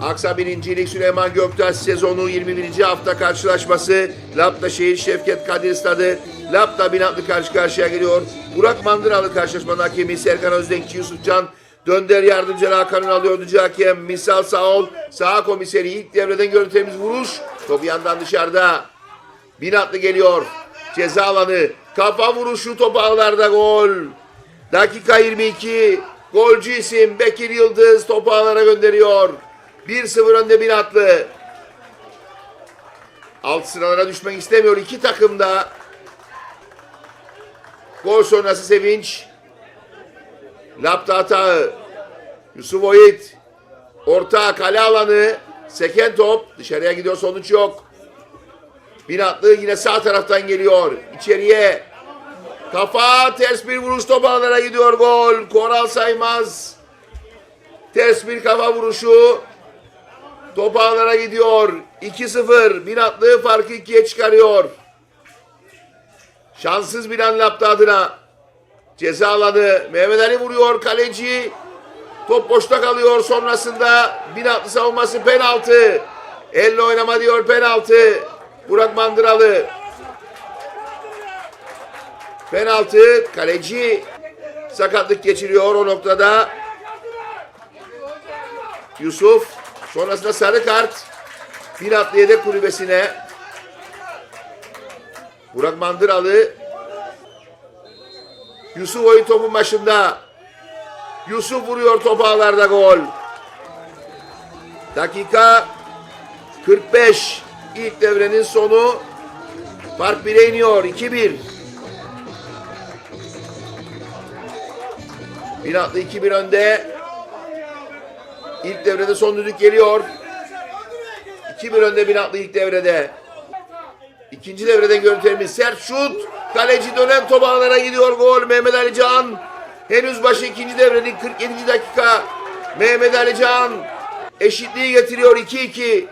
Aksa 1. Lig Süleyman Göktaş sezonu 21. hafta karşılaşması. Lapta Şehir Şevket Kadir Stadı. Lapta Binatlı karşı karşıya geliyor. Burak Mandıralı karşılaşmanın hakemi Serkan Özdenkçi Yusufcan. Dönder yardımcı Hakan'ın alıyordu hakem. Misal Sağol. Sağ komiseri ilk devreden görüntümüz vuruş. Top yandan dışarıda. Binatlı geliyor. Ceza alanı. Kafa vuruşu top ağlarda gol. Dakika 22. Golcü isim Bekir Yıldız topu ağlara gönderiyor. 1-0 önde Binatlı. Alt sıralara düşmek istemiyor iki takım da. Gol sonrası sevinç. Lapta hatağı. Yusuf Oyit. Orta kale alanı. Seken top. Dışarıya gidiyor sonuç yok. Binatlı yine sağ taraftan geliyor. İçeriye. Kafa ters bir vuruş top ağlara gidiyor gol. Koral saymaz. Ters bir kafa vuruşu. Top ağlara gidiyor. 2-0. Binatlı farkı ikiye çıkarıyor. Şanssız bir an yaptı adına. Ceza. Mehmet Ali vuruyor. Kaleci. Top boşta kalıyor. Sonrasında Binatlı savunması penaltı. Elle oynama diyor penaltı. Burak Mandıralı. Penaltı. Kaleci sakatlık geçiriyor o noktada. Yusuf. Sonrasında sarı kart. Binatlı yedek kulübesine. Burak Mandıralı. Yusuf oyun topun başında. Yusuf vuruyor top ağlarda gol. Dakika 45. İlk devrenin sonu. Fark 1'e iniyor. 2-1. Binatlı 2-1 önde. İlk devrede son düdük geliyor. 2-1 önde Binatlı ilk devrede. İkinci devrede görüntülerimiz sert şut. Kaleci dönen top gidiyor gol. Mehmet Ali Can. Henüz başı ikinci devrenin 47. dakika. Mehmet Ali Can eşitliği getiriyor 2-2.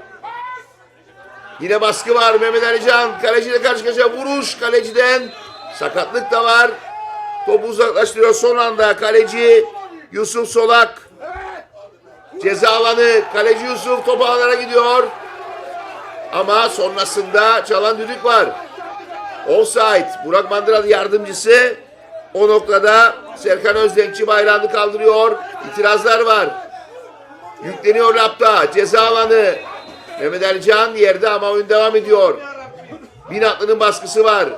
Yine baskı var Mehmet Ali Can. Kaleciyle karşı karşıya vuruş kaleciden. Sakatlık da var. Topu uzaklaştırıyor son anda. Kaleci Yusuf Solak. Ceza alanı. Kaleci Yusuf top ağlara gidiyor. Ama sonrasında çalan düdük var. Offside. Burak Mandıralı yardımcısı. O noktada Serkan Özdenkçi bayrağını kaldırıyor. İtirazlar var. Yükleniyor lapta. Ceza alanı. Mehmet Ali Can yerde ama oyun devam ediyor. Binatlı'nın baskısı var.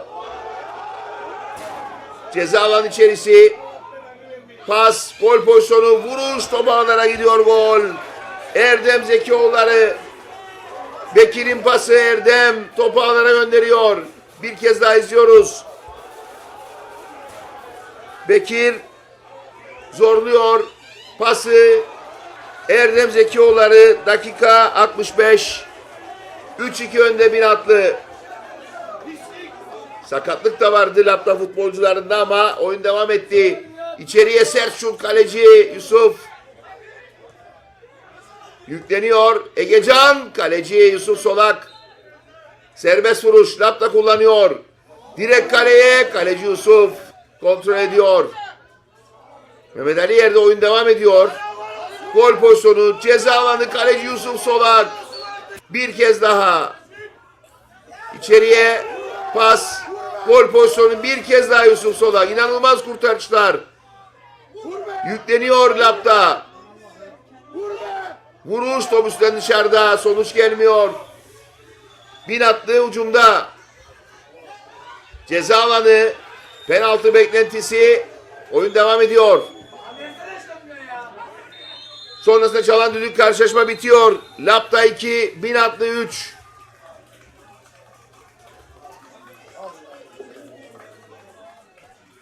Ceza alanı içerisi. Pas, gol pozisyonu, vuruş top ağlara gidiyor gol. Erdem Zekioğulları. Bekir'in pası Erdem topu ağlara gönderiyor. Bir kez daha izliyoruz. Bekir zorluyor pası. Erdem Zekioğulları dakika 65. 3-2 önde Binatlı. Sakatlık da vardı lapta futbolcularında ama oyun devam etti. İçeriye şut kaleci Yusuf. Yükleniyor. Egecan kaleci Yusuf Solak. Serbest vuruş lapta kullanıyor. Direkt kaleye kaleci Yusuf kontrol ediyor. Mehmet Ali yerde oyun devam ediyor. Gol pozisyonu ceza alanı kaleci Yusuf Solak. Bir kez daha. İçeriye pas. Gol pozisyonu bir kez daha Yusuf Solak. İnanılmaz kurtarışlar. Yükleniyor lapta. Vuruş top üstten dışarıda. Sonuç gelmiyor. Bin attığı ucumda. Ceza alanı. Penaltı beklentisi. Oyun devam ediyor. Sonrasında çalan düdük karşılaşma bitiyor. Lapta 2, bin atlı 3.